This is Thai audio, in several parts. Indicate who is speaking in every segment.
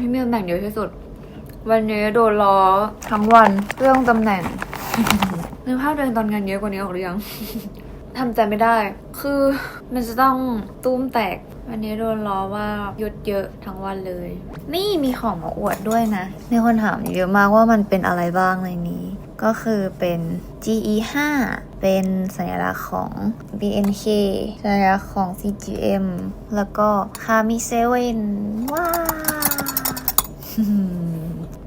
Speaker 1: ที่มีตำแหน่งเยอะที่สุด วันนี้โดนล้อทั้งวันเรื่องตำแหน่งนึกภาพตัวเองตอนงานเยอะกว่านี้ออกหรือยังทำใจไม่ได้ คือมันจะต้องตุ้มแตก วันนี้โดนล้อว่าหยุดเยอะทั้งวันเลย นี่มีของมาอวดด้วยนะ มีคนถามเยอะมากว่ามันเป็นอะไรบ้างในนี้ ก็คือเป็น GE 5 เป็นสัญลักษณ์ของ BNK สัญลักษณ์ของ CGM แล้วก็ Kami 7ว้าว Mm-hmm.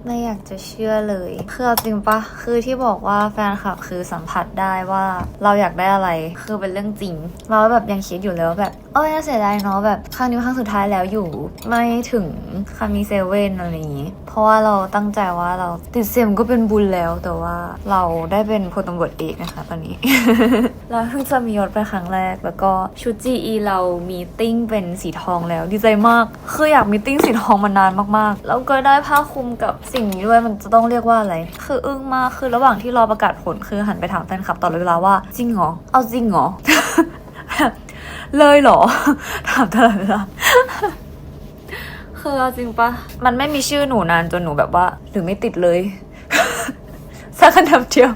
Speaker 1: ไม่อยากจะเชื่อเลยคือจริงปะคือที่บอกว่าแฟนคลับคือสัมผัสได้ว่าเราอยากได้อะไรคือเป็นเรื่องจริง เราแบบยังคิดอยู่เลยว่าแบบโอ้ยน่าเสียดายเนาะแบบครั้งนี้ครั้งสุดท้ายแล้วอยู่ ไม่ถึงคามีเซเว่นอะไรอย่างงี้ เพราะว่าเราตั้งใจว่าเราติดเซมก็เป็นบุญแล้วแต่ว่าเราได้เป็นพลตำรวจเอกนะคะตอนนี้ เราเพิ่งจะมียศเป็นครั้งแรก แล้วก็ชุด GE เรามีติ้งเป็นสีทองแล้วดีใจมากคืออยากมีติ้งสีทองมานานมากๆ แล้วก็ได้ผ้าคลุมกับสิ่งนี้ด้วยมันจะต้องเรียกว่าอะไร คืออึ้งมากคือระหว่างที่รอประกาศผลคือหันไปถามแฟนคลับตลอดเวลาว่าจริงเหรอเอาจริงเหรอเลยเหรอ ถามตลอดเวลาคือเอาจริงปะมันไม่มีชื่อหนูนานจนหนูแบบว่า หรือไม่ติดเลยสักคำเดียว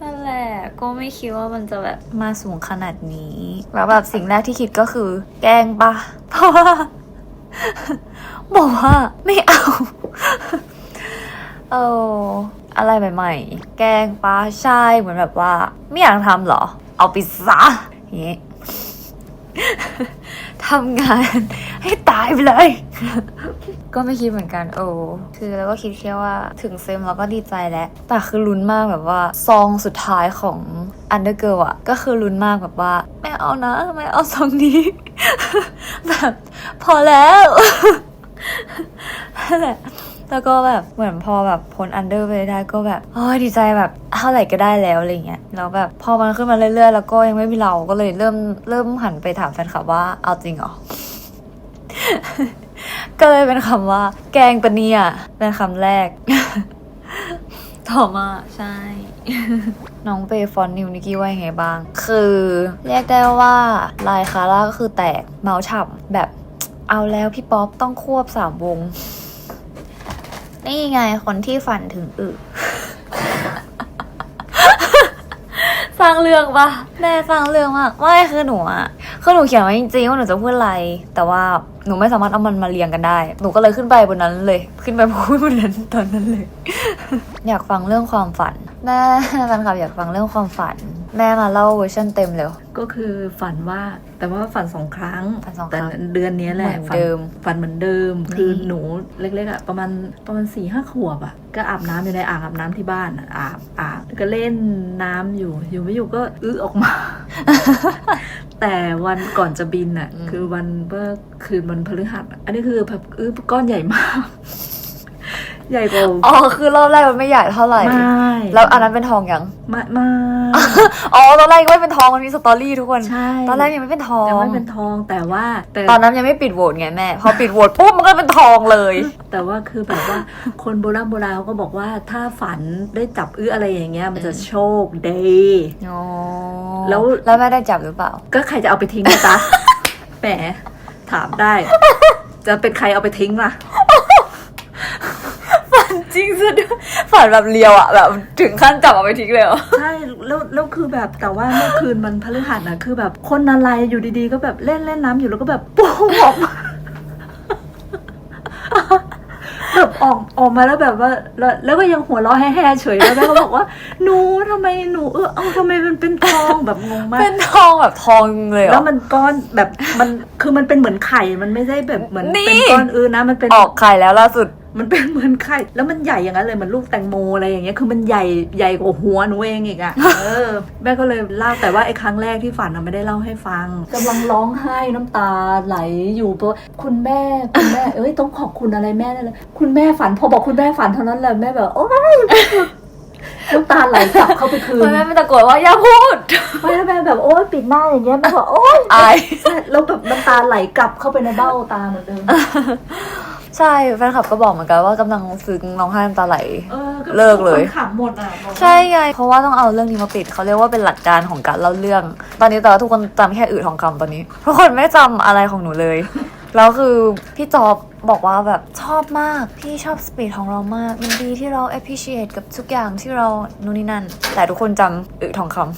Speaker 1: นั่นแหละก็ไม่คิดว่ามันจะแบบมาสูงขนาดนี้ แล้วแบบสิ่งแรกที่คิดก็คือ แกล้งปะเพราะว่า บอกว่าไม่เอา เอออะไรใหม่ๆ แกงปะใช่เหมือนแบบว่า ไม่อยากทำหรอ เอาไปซะอย่างงี้ทำงานให้ตายไปเลย ก็ไม่คิดเหมือนกัน โอ้คือแล้วก็คิดแค่ว่าถึงเซมเราก็ดีใจแล้ว แต่คือลุ้นมากแบบว่า ซองสุดท้ายของ Undergirl อะก็คือลุ้นมากแบบว่า ไม่เอานะไม่เอาซองนี้ แบบ พอแล้ว แล้วก็แบบเหมือนพอแบบพ้นอันเดอร์ไปได้ก็แบบโอ้ยดีใจแบบเท่าไหร่ก็ได้แล้วอะไรเงี้ยแล้วแบบพอมันขึ้นมาเรื่อยๆ แล้วก็ยังไม่มีเราก็เลยเริ่มเริ่มหันไปถามแฟนคลับว่าเอาจริงเหรอก็เลยเป็นคำว่า แกงปะเนี่ยเป็นคำแรก ต่อมาใช่ น้องเปย์ฟอนนิวนิกกี้ว่ายังไงบ้าง คือ เรียกได้ว่าลายคาร่าก็คือแตกเมาส์ฉ่ำแบบ เอาแล้วพี่ป๊อปต้องควบสามวง นี่ไงคนที่ฝันถึงอึสร้างเรื่องปะแม่สร้างเรื่องมากไม่คือหนูอะคือหนูเขียนไว้จริงๆว่าหนูจะพูดอะไร แต่ว่าหนูไม่สามารถเอามันมาเรียงกันได้ หนูก็เลยขึ้นไปบนนั้นเลย ขึ้นไปพูดบนนั้นตอนนั้นเลย อยากฟังเรื่องความฝันแม่แฟนคลับอยากฟังเรื่องความฝัน แม่มาเล่าเวอร์ชันเต็มเร็ว
Speaker 2: ก็คือฝันว่าแต่ว่าฝันสองครั้ง
Speaker 1: ฝันสองครั้
Speaker 2: แต่
Speaker 1: ง
Speaker 2: เดือนนี้แหละ
Speaker 1: เหมือน
Speaker 2: ฝัน
Speaker 1: เดิม
Speaker 2: ฝันเหมือนเดิม
Speaker 1: นี่
Speaker 2: คือหนูเล็กๆอะประมาณประมาณสี่ห้าขวบอะก็อาบน้ำอยู่ในอ่างอาบน้ำที่บ้านอะอาบอาบก็เล่นน้ำอยู่อยู่ไม่อยู่ก็อื้อออกมา แต่วันก่อนจะบินอะ
Speaker 1: อืม
Speaker 2: คือวันเมื่อคืนวันพฤหัสอะอันนี้คือแบบอื้อก้อนใหญ่มาก ใหญ่กว่า
Speaker 1: อ๋อคือรอบแรกมันไม่ใหญ่เท่าไหร่
Speaker 2: ไม่
Speaker 1: แล้วอันนั้นเป็นทองยัง
Speaker 2: ไม่ไม่
Speaker 1: อ๋อตอนแรกยังไม่เป็นทองมันมีสตอรี่ทุกคน
Speaker 2: ใช่
Speaker 1: ตอนแรกยังไม่เป็นทอง
Speaker 2: ยังไม่เป็นทองแต่ว่าแต่
Speaker 1: ตอนนั้นยังไม่ปิดโหวตไงแม่พอปิดโหวตปุ๊บมันก็เป็นทองเลย
Speaker 2: แต่ว่าคือแบบว่าคนโบราณโบราณเขาก็บอกว่าถ้าฝันได้จับอื้ออะไรอย่างเงี้ยมันจะโชคดี
Speaker 1: อ๋อ
Speaker 2: แล้ว
Speaker 1: แล้วแม่ได้จับหรือเปล่า
Speaker 2: ก็ใครจะเอาไปทิ้งนะจ๊ะแหมถามได้ จะเป็นใครเอาไปทิ้งล่ะ
Speaker 1: จริง ซะด้วยฝันแบบเลียวอะแบบถึงขั้นจับเอาไปทิ้งเลยเหรอ
Speaker 2: ใช่แล้วแล้วคือแบบแต่ว่าเมื่อคืนมันพฤหัสนะคือแบบคนอะไรอยู่ดีๆ ก็แบบเล่นเล่นน้ำอยู่แล้วก็แบบปุ๊บออกมาแบบออกออกมาแล้วแบบว่าแล้วแล้วก็ยังหัวเราะแฮ่ๆเฉยแล้วแม่ก็บอกว่าหนูทำไมหนูเออเอาทำไมมันเป็นทองแบบงงมาก
Speaker 1: เป็นทองแบบทองเลยเหร
Speaker 2: แล้
Speaker 1: อ
Speaker 2: วมันก้อนแบบมันคือมันเป็นเหมือนไข่มันไม่ใช่แบบเหมือน
Speaker 1: นี่
Speaker 2: เป็นก้อนอื่นนะมันเป็น
Speaker 1: ออกไข่แล้วล่าสุด
Speaker 2: มันเป็นเหมือนไข่แล้วมันใหญ่อย่างนั้นเลยเหมือนลูกแตงโมอะไรอย่างเงี้ยคือมันใหญ่ใหญ่กว่าหัวหนูเองอีกอะเออแม่ก็เลยเล่าแต่ว่าไอ้ครั้งแรกที่ฝันอะไม่ได้เล่าให้ฟังกำลังร้องไห้น้ำตาไหลอยู่เพราะคุณแม่คุณแม่เอ้ยต้องขอบคุณอะไรแม่นั่นเลยคุณแม่ฝันพอบอกคุณแม่ฝันเท่านั้นแหละแม่แบบโอ๊ยน้ำตาไหลกลับเข้าไปคืน
Speaker 1: แม่ไม่ตะโกนว่าอย่าพูด
Speaker 2: ไม่แล้วแม่แบบโอ๊ยปิดหน้าอย่างเงี้ยแม่บอกโอ๊ย
Speaker 1: อาย
Speaker 2: ใช่แล้วแบบน้ำตาไหลกลับเข้าไปในเบ้าตาเหมือนเดิม
Speaker 1: ใช่แฟนคลับก็บอกเหมือนกันว่ากำลังซึ้งร้องไห้น้ำตาไหล
Speaker 2: ออ
Speaker 1: เลิกเลย
Speaker 2: ขำหมดอะบอกว่า
Speaker 1: ใช่ไงเพราะว่าต้องเอาเรื่องนี้มาปิดเขาเรียกว่าเป็นหลักการของการเล่าเรื่อง ตอนนี้แต่ว่าทุกคนจำแค่อืดทองคำตอนนี้ทุกคนไม่จำอะไรของหนูเลยแล้วคือพี่จอบบอกว่าแบบชอบมากพี่ชอบสปีดของเรามาก มันดีที่เรา appreciate กับทุกอย่างที่เรานู่นนี่นั่น แต่ทุกคนจำอึทองคำ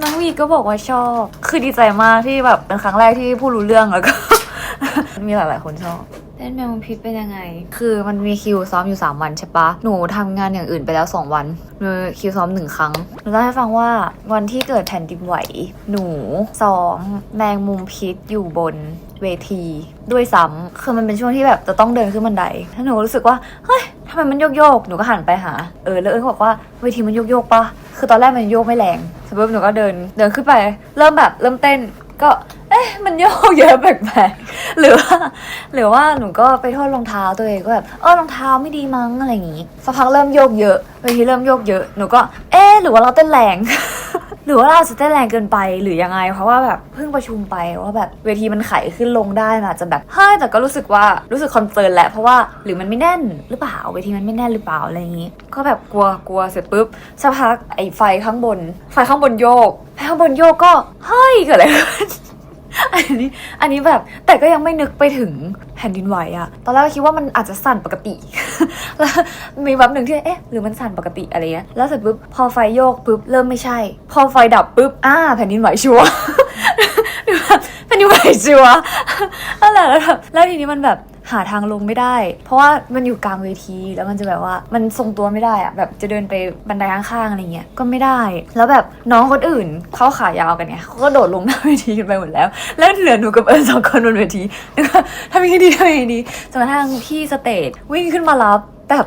Speaker 1: น้องวีก็บอกว่าชอบ คือดีใจมากที่แบบเป็นครั้งแรกที่พูดรู้เรื่องแล้วก็ มีหลายๆคนชอบเล่นแมวพิษเป็นยังไง คือมันมีคิวซ้อมอยู่ 3 วันใช่ปะ หนูทำงานอย่างอื่นไปแล้ว 2 วันหนูคิวซ้อมหนึ่งครั้ง หนูเล่าให้ฟังว่าวันที่เกิดแผ่นดินไหว หนูซ้อมแมงมุมพิษอยู่บนเวทีด้วยซ้ำคือมันเป็นช่วงที่แบบจะต้องเดินขึ้นบันไดแล้วหนูรู้สึกว่า เฮ้ยทำไมมันโยกโยกๆหนูก็หันไปหา เออ แล้วเอิญก็บอกว่าเวทีมันโยกโยกๆปะคือตอนแรกมันโยกไม่แรงเสร็จปุ๊บหนูก็เดิน เดินขึ้นไป เริ่มแบบเริ่มเต้นก็เอ๊ะ มันโยกเยอะแปลกๆหรือว่าหรือว่าหนูก็ไปโทษรองเท้าตัวเองก็แบบเออรองเท้าไม่ดีมั้งอะไรอย่างงี้สักพักเริ่มโยกเยอะเวทีเริ่มโยกเยอะหนูก็ เอ๊หรือว่าเราเต้นแรง หรือว่าเราอาจจะเต้นแรงเกินไปหรือยังไง เพราะว่าแบบเพิ่งประชุมไปว่าแบบเวทีมันไขขึ้นลงได้มันอาจจะแบบเฮ้ยแต่ก็รู้สึกว่ารู้สึกคอนเซิร์นแหละเพราะว่าหรือมันไม่แน่นหรือเปล่าเวทีมันไม่แน่นหรือเปล่าอะไรอย่างงี้ ก็แบบกลัวกลัวเสร็จปุ๊บสักพักไอ้ไฟข้างบน ไฟข้างบนโยกไฟข้างบนโยกก็เฮ้ยเกิดอะไรขึ้น อันนี้อันนี้แบบแต่ก็ยังไม่นึกไปถึงแผ่นดินไหวอะตอนแรกก็คิดว่ามันอาจจะสั่นปกติ แล้วมีแบบหนึ่งที่เอ๊ะหรือมันสั่นปกติอะไรเงี้ยแล้วเสร็จปุ๊บพอไฟโยกปุ๊บเริ่มไม่ใช่ พอไฟดับปุ๊บอ่าแผ่นดินไหวชัวร์แผ่นดินไหวชัวร์นั่นแหละแล้วแบบแล้วทีนี้มันแบบ หาทางลงไม่ได้ เพราะว่ามันอยู่กลางเวทีแล้วมันจะแบบว่ามันทรงตัวไม่ได้อะแบบจะเดินไปบันไดข้างๆอะไรเงี้ยก็ไม่ได้ แล้วแบบน้องคนอื่นเขาขายาวกันเนี่ยเขาก็โดดลงหน้าเวทีกันไปหมดแล้ว แล้วเหลือหนูกับเอิญสองคนบนเวทีทำยังไงดีทำยังไงดีจนกระทั่งพี่สเตจวิ่งขึ้นมารับแบบ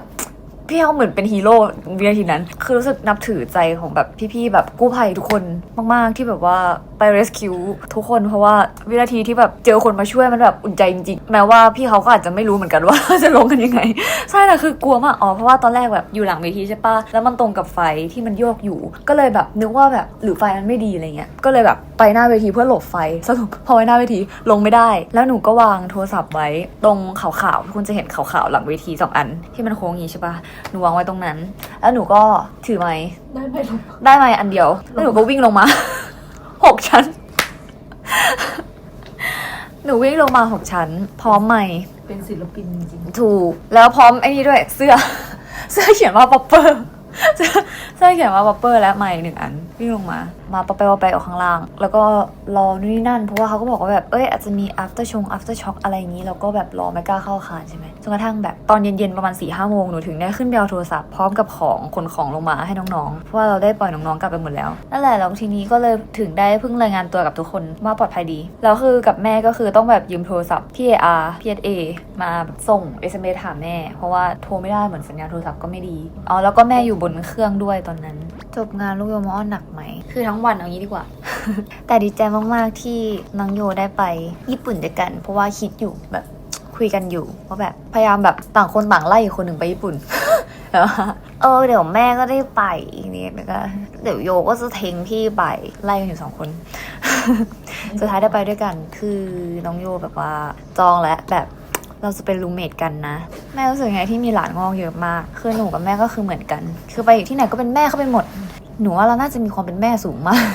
Speaker 1: พี่เขาเหมือนเป็นฮีโร่วินาทีนั้น คือรู้สึกนับถือใจของแบบพี่ๆแบบกู้ภัยทุกคนมาก ๆ ที่แบบว่าไป rescue ทุกคนเพราะว่าวินาทีที่แบบเจอคนมาช่วยมันแบบอุ่นใจจริงๆ แม้ว่าพี่เขาก็อาจจะไม่รู้เหมือนกันว่า จะลงกันยังไง ใช่แต่คือกลัวมากอ๋อเพราะว่าตอนแรกแบบอยู่หลังเวทีใช่ปะแล้วมันตรงกับไฟที่มันโยกอยู่ ก็เลยแบบนึกว่าแบบหรือไฟมันไม่ดีอะไรเงี้ยก็เลยแบบไปหน้าเวทีเพื่อหลบไฟสรุปพอไปหน้าเวทีลงไม่ได้ แล้วหนูก็วางโทรศัพท์ไว้ตรงขาวๆคุณจะเห็นขาวๆหลังเวทีสองอัน ที่มันโค้งอย่างงี้ใช่ปะหนูวางไว้ตรงนั้น แล้วหนูก็ถือไม้
Speaker 2: ได้ไหมลูก
Speaker 1: ได้ไม้อันเดียวแล้วหนูก็วิ่งลงมาห กชั้น หนูวิ่งลงมาหกชั้น พร้อมไม้
Speaker 2: เป็นศิลปินจริง
Speaker 1: ถูก แล้วพร้อมไอ้นี่ด้วย เสื้อ เสื้อเขียนว่าป๊อปเปอร์เสื้อเขียนว่าป๊อปเปอร์และไม้หนึ่งอันวิ่งลงมา มาปะไปปะไปออกข้างล่าง แล้วก็รอนู่นนี่นั่น เพราะว่าเขาก็บอกว่าแบบเอ้ยอาจจะมี after ชง after shock อะไรอย่างนี้แล้วก็แบบรอไม่กล้าเข้าอาคารใช่ไหมจนกระทั่งแบบตอนเย็นๆประมาณ4ี่ห้าโมงหนูถึงได้ขึ้นไปเอาโทรศัพท์พร้อมกับของขนของลงมาให้น้องๆเพราะว่าเราได้ปล่อยน้องๆกลับไปหมดแล้วนั่นแหละแล้วทีนี้ก็เลยถึงได้เพิ่งรายงานตัวกับทุกคนว่าปลอดภัยดีแล้วคือกับแม่ก็คือต้องแบบยืมโทรศัพท์พี่เออาร์พีเอมาส่ง SMS ถามแม่ เพราะว่าโทรไม่ได้เหมือนสัญญาณโทรศัพท์ก็ไม่ดีอ๋อแล้วก็แม่อยู่บนเครื่องด้วยตอนนั้น จบงานลูกโยมอ้อนหนักไหม คือทั้งวันเอางี้ดีกว่า แต่ดีใจมากๆที่น้องโยได้ไปญี่ปุ่นด้วยกัน เพราะว่าคิดอยู่แบบคุยกันอยู่ว่าแบบพยายามแบบต่างคนต่างไล่อีกคนหนึ่งไปญี่ปุ่นแบบว่าเออเดี๋ยวแม่ก็ได้ไปนี่แล้วก็เดี๋ยวโยก็จะทิ้งพี่ไปไล่กันอยู่สองคน สุดท้ายได้ไปด้วยกัน คือน้องโยแบบว่าจองแล้วแบบ เราจะเป็นรูมเมทกันนะ แม่รู้สึกไงที่มีหลานงอกเยอะมาก คือหนูกับแม่ก็คือเหมือนกัน คือไปที่ไหนก็เป็นแม่เข้าไปหมด หนูว่าเราน่าจะมีความเป็นแม่สูงมาก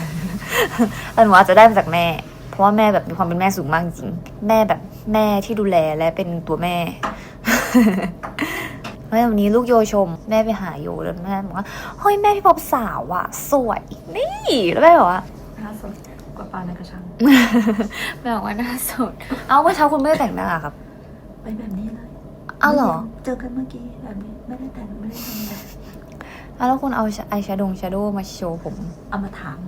Speaker 1: แต่หนูอาจจะได้มาจากแม่ เพราะว่าแม่แบบมีความเป็นแม่สูงมากจริง แม่แบบแม่ที่ดูแลและเป็นตัวแม่แล้ววันนี้ลูกโยชม แม่ไปหาโยแล้วแม่บอกว่าเฮ้ยแม่พี่ป๊อปสาวอะสวยนี่แล้วแม่บอกว่า
Speaker 2: ๆหน้าสดกว่าปลาในกระชัง
Speaker 1: แม่บอกว่าหน้าสด เอาเมื่อเช้าคุณไม่ได้แต่งหน้าครับ
Speaker 2: ไปแบบนี้เลย
Speaker 1: อ้าวเหรอ
Speaker 2: เจอกันเมื่อกี้แบบนี้ไม่ได้แต่งไม่ได้ทำอะไร
Speaker 1: อ้าวแล้วคุณเอาไอแชโดว์แชโดว์มาโชว์ผม
Speaker 2: เอามาถาม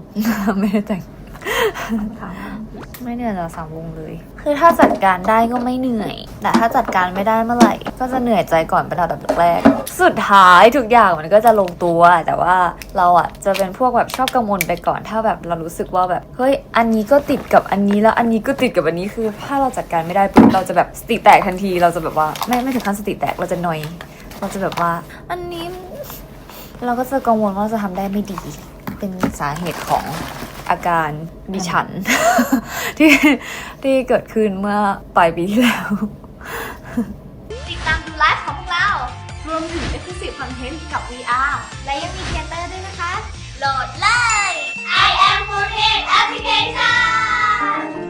Speaker 1: ไม่ได้แต่ง
Speaker 2: เอามาถามว่า
Speaker 1: ไม่เหนื่อยเรอสามวงเลย คือถ้าจัดการได้ก็ไม่เหนื่อย แต่ถ้าจัดการไม่ได้เมื่อไหร่ ก็จะเหนื่อยใจก่อนเป็นอันดับแรก สุดท้ายทุกอย่างมันก็จะลงตัว แต่ว่าเราอะจะเป็นพวกแบบชอบกังวลไปก่อน ถ้าแบบเรารู้สึกว่าแบบเฮ้ยอันนี้ก็ติดกับอันนี้แล้วอันนี้ก็ติดกับอันนี้คือ ถ้าเราจัดการไม่ได้ปุ๊บเราจะแบบสติแตกทันที เราจะแบบว่าไม่ไม่ถึงขั้นสติแตกเราจะหน่อย เราจะแบบว่า อันนี้ เราก็จะกังวลว่าจะทำได้ไม่ดี เป็นสาเหตุของ อาการดิฉัน ที่ที่เกิดขึ้นเมื่อปลายปีที่แล้ว
Speaker 3: ติดตามดูไลฟ์ของพวกเรา รวมถึง Exclusive Content กับ VR และยังมีเทเตอร์ด้วยนะคะ โหลดเลย I am f o o d Application